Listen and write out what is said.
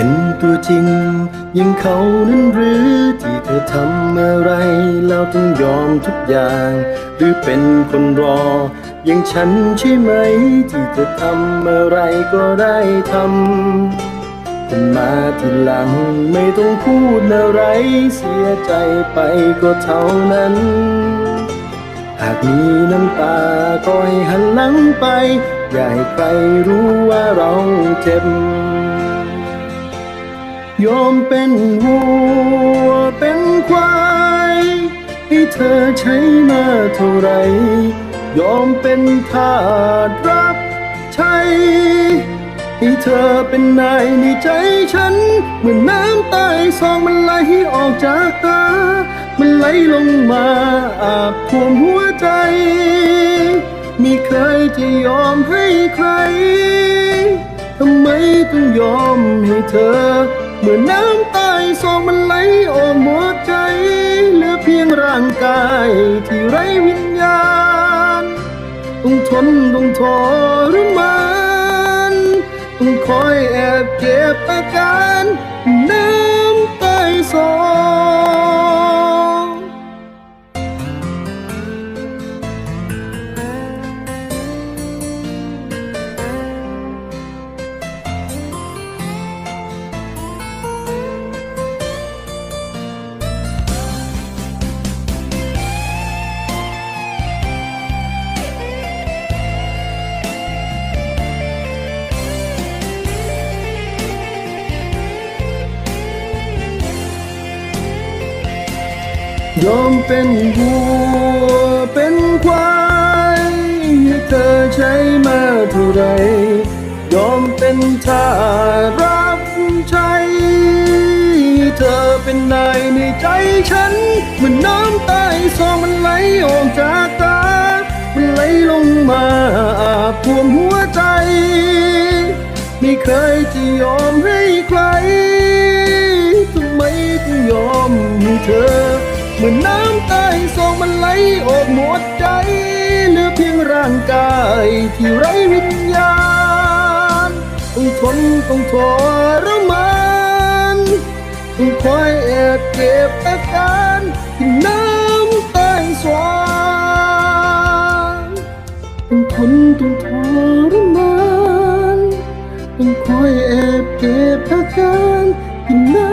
เป็นตัวจริงยังเขานั้นหรือที่เธอทำอะไรแล้วต้องยอมทุกอย่าง หรือเป็นคนรออย่างฉันใช่ไหม ที่เธอทำอะไรก็ได้ทำคนมาทีหลังไม่ต้องพูดอะไร เสียใจไปก็เท่านั้นหากมีน้ำตาก็ให้หันหลังไป อย่าให้ใครรู้ว่าเราเจ็บ ยอมเป็นวัวเป็นควายให้เธอใช้มาเท่าไรยอมเป็นทาสรับใช้ให้เธอเป็นนายในใจฉัน เหมือนน้ำใต้ซองมันไหลออกจากตา มันไหลลงมาอาบท่วมหัวใจ ไม่เคยจะยอมให้ใคร ทำไมต้องยอมให้เธอ เมื่อน้ำใต้ซองมันไหลโอมหัวใจ เหลือเพียงร่างกายที่ไร้วิญญาณ ต้องทนต้องทรมานต้องคอยแอบเก็บอาการน้ำใต้ซอง ยอมเป็นวัวเป็นควายให้เธอใช้มาเท่าไรยอมเป็นทารับใช้ให้เธอเป็นนายในใจฉันเหมือนน้ำใต้ซองมันไหลออกจากตา มันไหลลงมาอาบท่วมหัวใจ ไม่เคยจะยอมให้ใครทำไมต้องยอมให้เธอ เมื่อน้ำใต้ซองมันไหลออกหมดใจเหลือเพียงร่างกายที่ไร้วิญญาณต้องทนต้องทรมานต้องคอยแอบเก็บอาการที่น้ำใต้ซองต้องทนต้องทรมานต้องคอยแอบเก็บอาการที่น้ำ